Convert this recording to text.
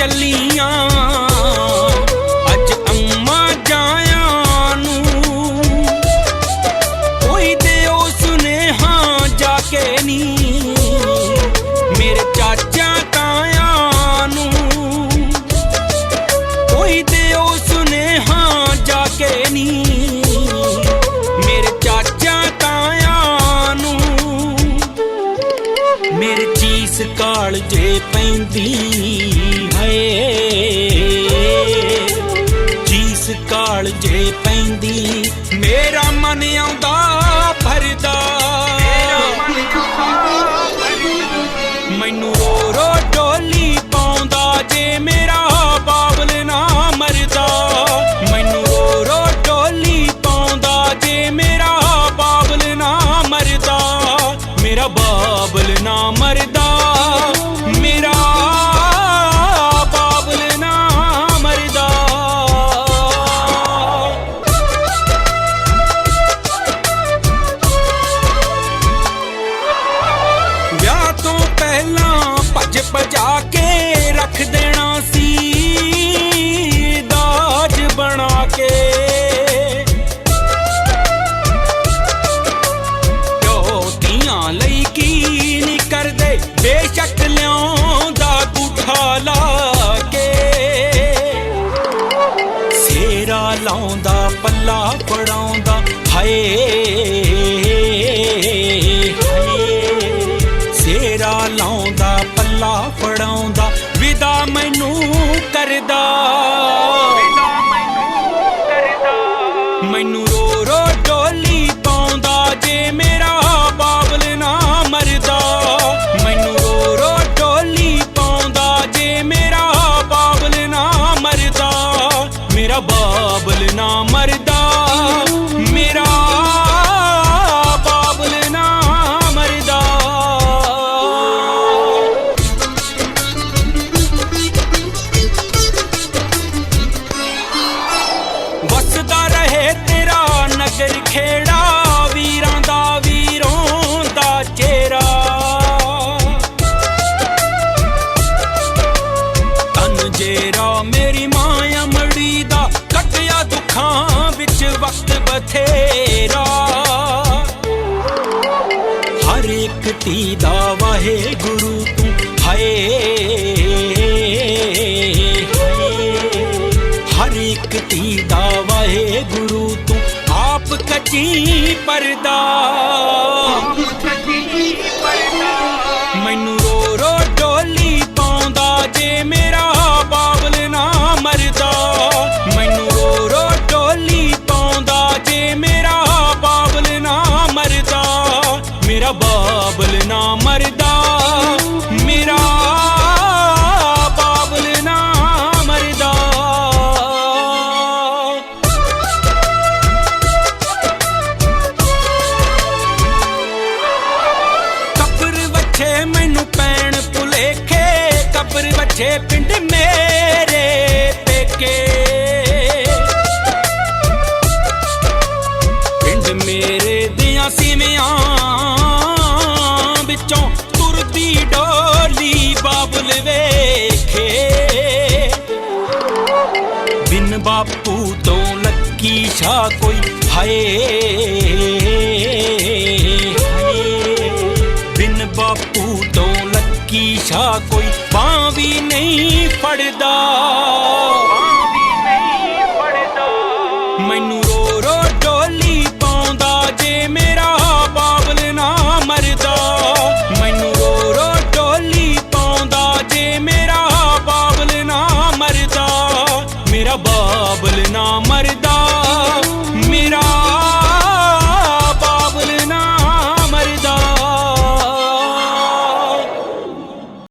ਚੱਲੀਆਂ ਕਾਲ ਪੈਂਦੀ। ਮੇਰਾ ਮਨ ਆਉਂਦਾ ਭਰਦਾ। ਮੈਨੂੰ ਰੋ ਰੋ ਡੋਲੀ ਪਾਉਂਦਾ, ਜੇ ਮੇਰਾ ਬਾਬਲ ਨਾ ਮਰਦਾ। ਮੈਨੂੰ ਰੋ ਰੋ ਡੋਲੀ ਪਾਉਂਦਾ, ਜੇ ਮੇਰਾ ਬਾਬਲ ਨਾ ਮਰਦਾ। ਮੇਰਾ ਬਾਬਲ ਨਾ ਮਰਦਾ। ਸੇਰਾ ਲਾਉਂਦਾ ਪੱਲਾ ਪੜਾਉਂਦਾ ਹਾਏ ਸੇਰਾ ਲਾਉਂਦਾ ਪੱਲਾ ਪੜਾਉਂਦਾ ਵਿਦਾ ਮੈਨੂੰ ਕਰਦਾ। ਮੈਨੂੰ ਰੋ ਰੋ ਡੋਲੀ ਪਾਉਂਦਾ ਜੇ ਮੇਰਾ ਕੱਟਿਆ ਵਿੱਚ ਵਕਤ ਬਥੇਰਾ। ਹਰ ਇੱਕ ਤੀ ਦਾ ਵਾਹਿਗੁਰੂ ਤੂੰ ਹਾਏ ਹਰ ਇੱਕ ਤੀ ਦਾ ਵਾਹਿਗੁਰੂ ਤੂੰ ਆਪ ਕਚੀ ਪਰਦਾ। ਮੇਰਾ ਬਾਬਲ ਨਾ ਮਰਦਾ ਮੇਰਾ ਬਾਬਲ ਨਾ ਮਰਦਾ ਕਬਰ ਵੱਛੇ ਮੈਨੂੰ ਪੈਣ ਭੁਲੇਖੇ ਕਬਰ ਵੱਛੇ ਪਿੰਡ ਮੇਰੇ ਪੇਕੇ ਪਿੰਡ ਮੇਰੇ ਦੀਆਂ ਸੀਵਿਆਂ ਡੋਲੀ ਬਾਬਲ ਵੇਖੇ। ਬਿਨ ਬਾਪੂ ਤੋਂ ਲੱਕੀ ਸ਼ਾ ਕੋਈ ਹਾਏ। ਹਾਏ ਬਿਨ ਬਾਪੂ ਤੋਂ ਲੱਕੀ ਸ਼ਾ ਕੋਈ ਬਾਂ ਵੀ ਨਹੀਂ ਫੜਦਾ।